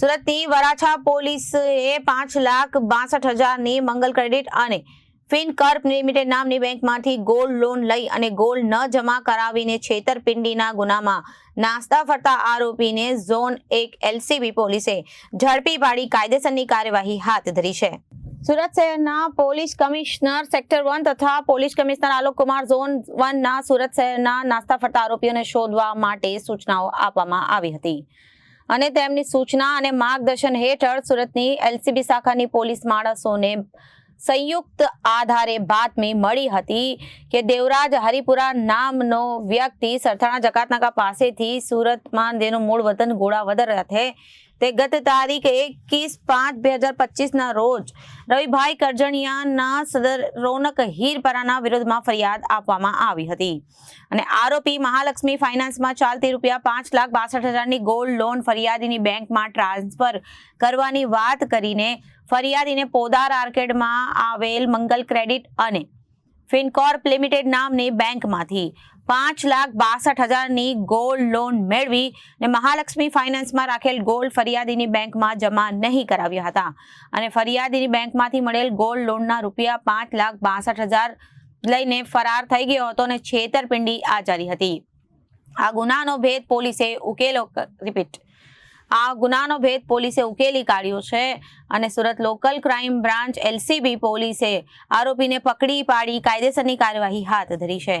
સુરતની વરાછા પોલીસે પાંચ લાખ બાસઠ હજારની મંગલ ક્રેડિટ અને ફિનકર્પ લિમિટેડ નામની બેંકમાંથી ગોલ્ડ લોન લઈ અને ગોલ્ડ ન જમા કરાવીને છેતરપિંડીના ગુનામાં નાસ્તા ફરતા આરોપીને ઝોન એક એલસીબી પોલીસે ઝડપી પાડી કાયદેસરની કાર્યવાહી હાથ ધરી છે. સુરત શહેરના પોલીસ કમિશનર સેક્ટર વન તથા police commissioner Alok Kumar zone વનના Surat શહેરના નાસ્તા ફરતા આરોપીઓને શોધવા માટે સૂચનાઓ આપવામાં આવી હતી. અને તેમની સૂચના અને માર્ગદર્શન હેઠળ સુરતની એલસીબી શાખાની પોલીસ માણસોને સંયુક્ત આધારે બાતમી મળી હતી કે દેવરાજ હરિપુરા નામનો વ્યક્તિ સરથાણા જકાતનાકા પાસેથી સુરતમાં તેનું મૂળ વતન ગોળાવદર રહે તે ગત તારીખ એકવીસ પાંચ બે હજાર પચીસના રોજ રવિભાઈ કરજણિયાના સદર રોનક હીરપરાના વિરોધમાં ફરિયાદ આપવામાં આવી હતી. અને આરોપી મહાલક્ષ્મી ફાઇનાન્સમાં ચાલતી રૂપિયા પાંચ લાખ બાસઠ હજારની ગોલ્ડ લોન ફરિયાદીની બેંકમાં ટ્રાન્સફર કરવાની વાત કરીને ફરિયાદીને પોદાર આર્કેડમાં આવેલ મંગલ ક્રેડિટ અને ફિનકોર્પ લિમિટેડ નામની બેંકમાંથી પાંચ લાખ બાસઠ હજારની ગોલ્ડ લોન મેળવી ને મહાલક્ષ્મી ફાઇનાન્સમાં રાખેલ ગોલ્ડ ફરિયાદીની બેંકમાં જમા નહીં કરાવ્યા હતા. અને ફરિયાદીની બેંકમાંથી મળેલ ગોલ્ડ લોનના રૂપિયા પાંચ લાખ બાસઠ હજાર લઈને ફરાર થઈ ગયો હતો અને છેતરપિંડી આચારી હતી. આ ગુનાનો ભેદ પોલીસે ઉકેલો રિપીટ. આ ગુનાનો ભેદ પોલીસે ઉકેલી કાઢ્યો છે અને Surat local crime branch LCB પોલીસે આરોપીને પકડી પાડી કાયદેસરની કાર્યવાહી હાથ ધરી છે.